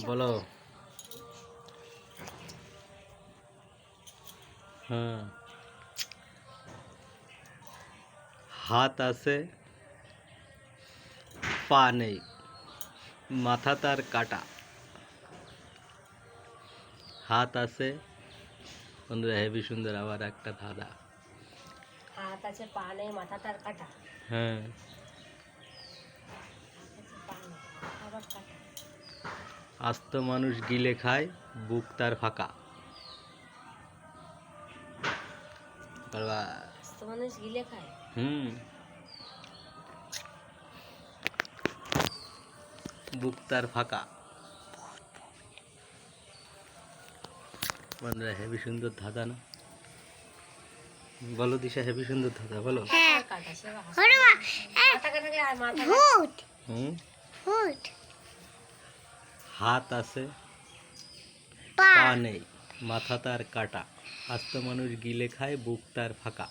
বলো হ্যাঁ হাত আছে পা নেই মাথা তার কাটা হাত আছে বন্ধুরা হেভি সুন্দর আবার একটা ধাঁধা হাত আছে পা নেই মাথা তার কাটা হ্যাঁ আছে পা নেই আবার কাটা আস্ত মানুষ গিলে খায় বুক তার ফাঁকা। বাবা, মানুষ গিলে খায়? হুম। বুক তার ফাঁকা। বন্ধুরা হেভি সুন্দর ধাঁধা না? বলো দিশা হেভি সুন্দর ধাঁধা বলো। আর কাটা সে মাথা কাটা গেলে আর মাথা কাটা- হুম হাত আছে পা। নেই মাথা তার কাটা। আস্ত মানুষ গিলে খায় বুক তার ফাঁকা।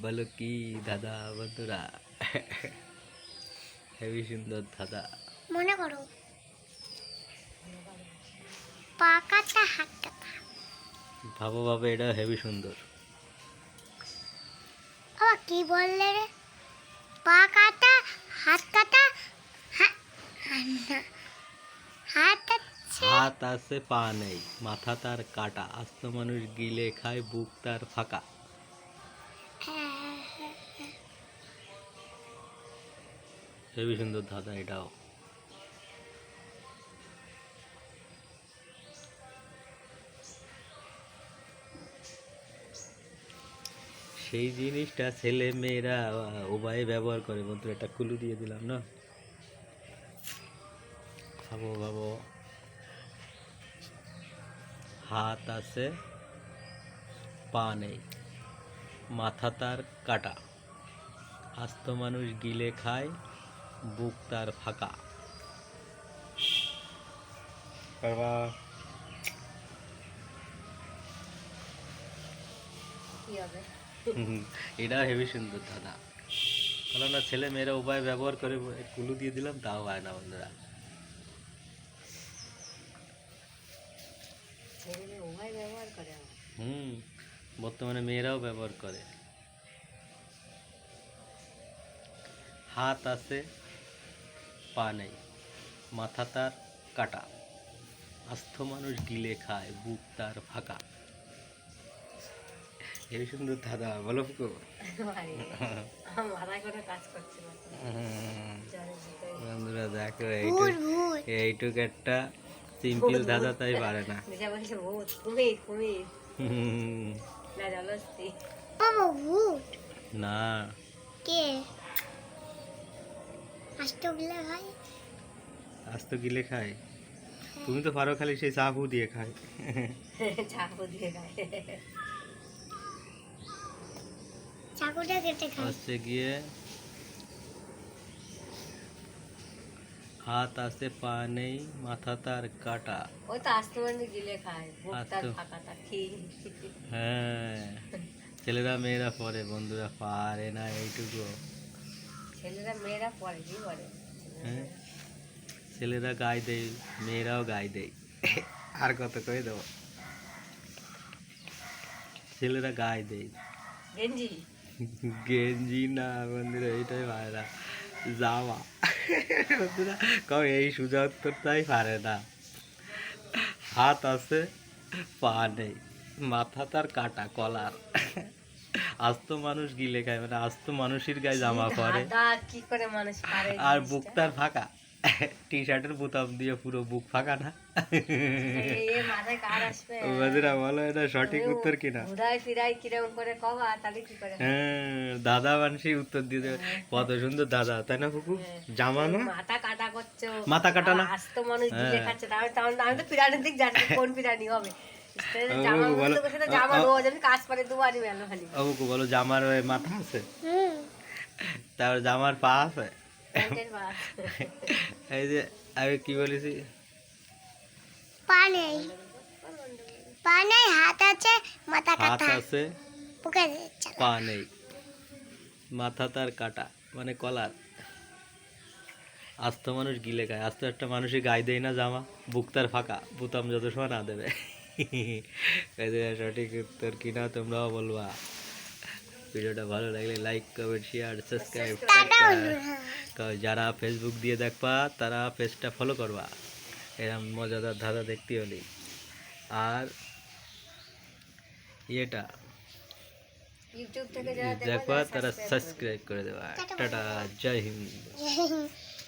বলো কি দাদা বন্ধুরা? হেভি সুন্দর দাদা মনে করো পা কাটা হাত কাটা। ভাবো ভাবে এটা হেভি সুন্দর। বাবা কি বললে রে? পা কাটা হাত কাটা হা- হাত- হাত আছে। হাত আছে পা নেই। মাথা তার কাটা। আস্ত মানুষ গিলে খায় বুক তার ফাঁকা। হ্যাঁ, সুন্দর এটাও। সেই জিনিসটা ছেলে মেয়েরা উভয়ে ব্যবহার করে। বন্ধু একটা কুলু দিয়ে দিলাম না? ভাবো ভাবো হাত আছে পা নেই। মাথা তার কাটা। আস্ত মানুষ গিলে খায় বুক তার ফাঁকা। বাবা। এটা হেভি সুন্দর দাদা বললাম না ছেলে মেয়েরা উপায় ব্যবহার করে কুলু দিয়ে দিলাম তাও হয় না বন্ধুরা ছেলে উভয় ব্যবহার করে আমার হুম বর্তমানে মেয়েরাও ব্যবহার করে। হাত আছে পা নেই মাথা তার কাটা। আস্থ মানুষ গিলে খায় বুক তার ফাঁকা। এই সুন্দর দাদা বলো ভিতরে। বন্ধুরা দেখো এইটুক একটা সিম্পল দাদা তাই পারে না। না। জলস্থি বাবা ভূত না কে আষ্টগুলা ভাই আস্ত গিলে খায়। তুমি তো পারো খালি সেই চাকু দিয়ে খায় চাকু দিয়ে খায়। চাকুটা কেটে খাই হচ্ছে গিয়ে হাত আছে পা নেই মাথা তার কাটা। ওই তো আস্তে মানে গিলে খায় তার। ফাঁকা থাকি হ্যাঁ। ছেলেরা মেয়েরা পরে বন্ধুরা পারে না এইটুকু। ছেলেরা মেয়েরা পরে কি করে? হ্যাঁ। ছেলেরা গায়ে দেয় মেয়েরাও গায়ে দেয় আর কত করে দেবো? ছেলেরা গায়ে দেয় গেঞ্জি? গেঞ্জি না বন্ধুরা এইটাই না জামা বন্ধুরা এই সোজা উত্তরটাই পারে না। হাত আছে পা নেই মাথা তার কাটা কলার। আস্ত মানুষ গিলে খায় মানে আস্ত মানুষের গায়ে জামা পারে। আর বুক তার ফাঁকা। টি শার্টের বোতাম দিয়ে পুরো বুক ফাঁকা না বন্ধুরা বলো এটা সঠিক উত্তর কিনা? হ্যাঁ দাদা উত্তর দিয়ে দেবে। কত সুন্দর দাদা তাই না কুকু জামা না? মাথা কাটা করছে। মাথা কাটা না? আস্ত মানুষ দিলে হ্যাঁ। খাচ্ছে আমি তো পিরানির দিক যাচ্ছি কোন পিরানি হবে? জামার মাথা আছে? তারপর জামার পা আছে। এই যে আমি কি বলেছি পা নেই হাত আছে মাথা হাত আছে পা নেই মাথা তার কাটা মানে কলার আস্ত মানুষ গিলে খায় আস্ত একটা মানুষই গায়ে দেয় না জামা বুক তার ফাঁকা বুতাম যত সময় না দেবে সঠিক উত্তর কিনা তোমরাও বলবা ভিডিওটা ভালো লাগলে লাইক কমেন্ট শেয়ার সাবস্ক্রাইব যারা ফেসবুক দিয়ে দেখবা তারা পেজটা ফলো করবা। এরকম মজাদার ধাঁধা দেখতে হলে। আর ইয়েটা দেখবা তারা সাবস্ক্রাইব করে দেবা। টাটা জয় হিন্দ।